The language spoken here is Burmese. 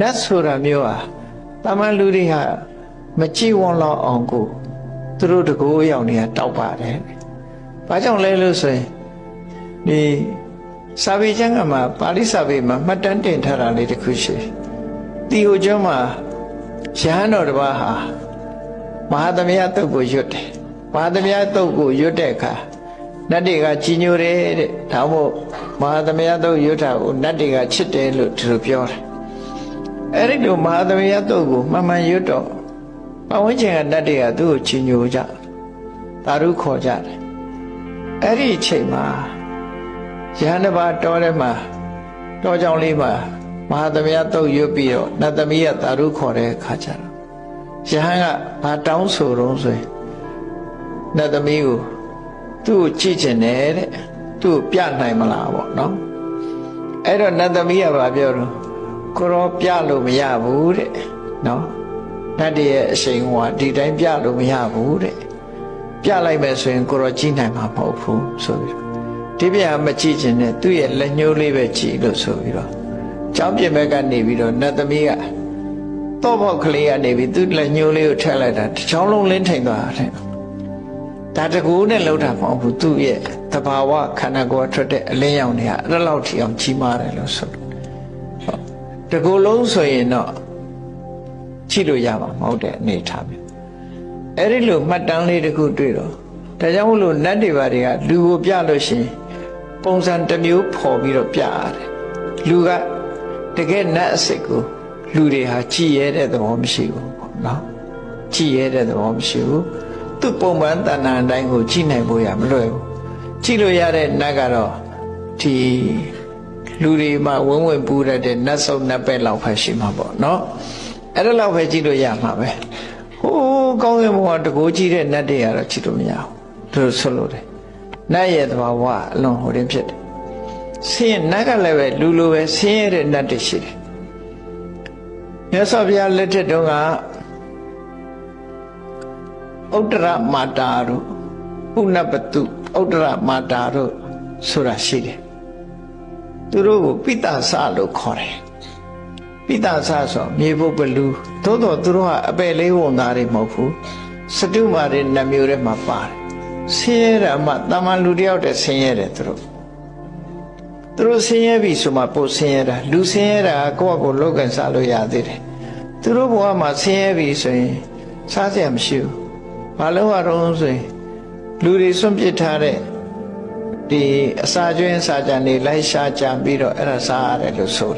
နတ်ဆိုတာမျိုးဟာတာမန်လူတွေဟာမကြည်ဝန်းလောက်အောင်ကိုသူတို့တကူအရောက်နေတောက်ပါတယ်။ဘာကြောင့်လဲလို့ဆိုရင်ဒီစာပေကျမ်းကမှာပါဠိစာပေမှာမှတ်တမ်းတင်ထားတာလေးတစ်ခုရှိတယ်။တီဟိုကျောင်းမှာရဟန်းတော်တစ်ပါးဟာမဟာသမယတုတ်ကိုရွတ်တယ်။မဟာသမယတုတ်ကိုရွတ်တဲ့အခါနတ်တွေကကြီးညိုတယ်တဲ့။ဒါမို့မဟာသမယတုတ်ရွတ်တာကိုနတ်တွေကချစ်တယ်လို့သူတို့ပြောတယ်။ အဲ့ဒီလိုမဟာသမယတုတ်ကိုမှန်မှန်ရွတ်တော့ပဝန်းကျင်ကနတ်တွေကသူ့ကိုကြီးညိုကြ။သာဓုခေါ်ကြတယ်။အဲ့ဒီအချိန်မှာရဟန်းတစ်ပါးတောထဲမှာတောကြောင်လေးမှာမဟာသမယတုတ်ရွတ်ပြီးတော့နတ်သမီးကသာဓုခေါ်တဲ့အခါကျတော့ရဟန်းကဘာတောင်းဆိုတော့ဆိုရင်နတ်သမီးကိုသူ့ကိုကြည့်ကျင်တယ်တဲ့သူ့ကိုပြနိုင်မလားပေါ့နော်အဲ့တော့နတ်သမီးကဘာပြောတော့ ကိုရောပြလို့မရဘူးတဲ့နော်နတ်တည်းရဲ့အရှိန်ဟောဒီတိုင်းပြလို့မရဘူးတဲ့ပြလိုက်မယ်ဆိုရင်ကိုရောကြည့်နိုင်မှာမဟုတ်ဘူးဆိုပြီးတော့ဒီပြမကြည့်ကျင်တဲ့သူ့ရဲ့လက်ညှိုးလေးပဲကြည့်လို့ဆိုပြီးတော့ကျောင်းပြင်ဘက်ကနေပြီးတော့နတ်သမီးကတော့ဘောက်ကလေးကနေပြီးသူ့လက်ညှိုးလေးကိုထည့်လိုက်တာတစ်ချောင်းလုံးလင်းထိန်သွားတယ်ဒါတကူနဲ့လှုပ်တာမဟုတ်ဘူးသူ့ရဲ့တဘာဝခန္ဓာကိုယ်ထွက်တဲ့အလင်းရောင်တွေကအဲ့လောက်ထိအောင်ကြီးမားတယ်လို့ဆိုလို့ဟု တ်တကူလုံးဆိုရင်တော့ကြည့်လို့ရမှာမဟုတ်တဲ့အနေထားပဲအဲ့ဒီလိုမှတ်တမ်းလေးတစ်ခုတွေ့တော့ဒါကြောင့်မလို့နတ်တွေဘာတွေကလူကိုပြလို့ရှိရင်ပုံစံတစ်မျိုးဖော်ပြီးတော့ပြရတယ်လူကတကယ်နတ်အစစ်ကိုလူတွေဟာကြည်ရဲတဲ့သဘောမရှိဘူးပေါ့နော်ကြည်ရဲတဲ့သဘောမရှိဘူးသူ့ပုံမှန်တဏ္ဍာအတိုင်းကိုကြည်နိုင်ဖို့ရမလွယ်ဘူးကြည်လို့ရတဲ့နတ်ကတော့ဒီ လူတွေမှာဝင်းဝင်ပူရတဲ့နတ်ဆုံနတ်ပဲလောက်ပဲရှိမှာပေါ့နော်အဲ့ဒါလောက်ပဲကြည်လို့ရမှာပဲဟိုးကောင်းကင်ဘုံကတကိုးကြည့်တဲ့နတ်တွေကတော့ကြည်လို့မရဘူးသူတို့ဆွလို့တယ်နတ်ရဲ့သဘာဝအလွန်ဟိုတင်းဖြစ်တယ်ဆင်းရဲနတ်ကလည်းပဲလူလိုပဲဆင်းရဲတဲ့နတ်တွေရှိတယ်မြတ်စွာဘုရားလက်ထက်တုန်းကဥတ္တရမာတာတို့ဥနပတုဥတ္တရမာတာတို့ဆိုတာရှိတယ် သူတို့ကိုပိတ္တဆလို့ခေါ်တယ်ပိတ္တဆဆိုမြေဖို့ဘလူသို့တော့သူတို့ကအပယ်လေးဝန်သားတွေမဟုတ်ဘူးစတုမာတွေနှမျိုးထဲမှာပါတယ်ဆင်းရဲတာမှတာမန်လူတယောက်တည်းဆင်းရဲတယ်သူတို့သူတို့ဆင်းရဲပြီဆိုမှပို့ဆင်းရဲတာလူဆင်းရဲတာကိုယ့်အကိုလောကန်စားလို့ရသေးတယ်သူတို့ဘဝမှာဆင်းရဲပြီဆိုရင်စားစရာမရှိဘူးဘာလို့ရတော့ဆိုရင်လူတွေစွန့်ပစ်ထားတဲ့ ဒီအစာကျွင်းအစာကြံတွေလိုက်ရှာကြပြီးတော့အဲ့ဒါစားရတယ်လို့ဆိုတယ်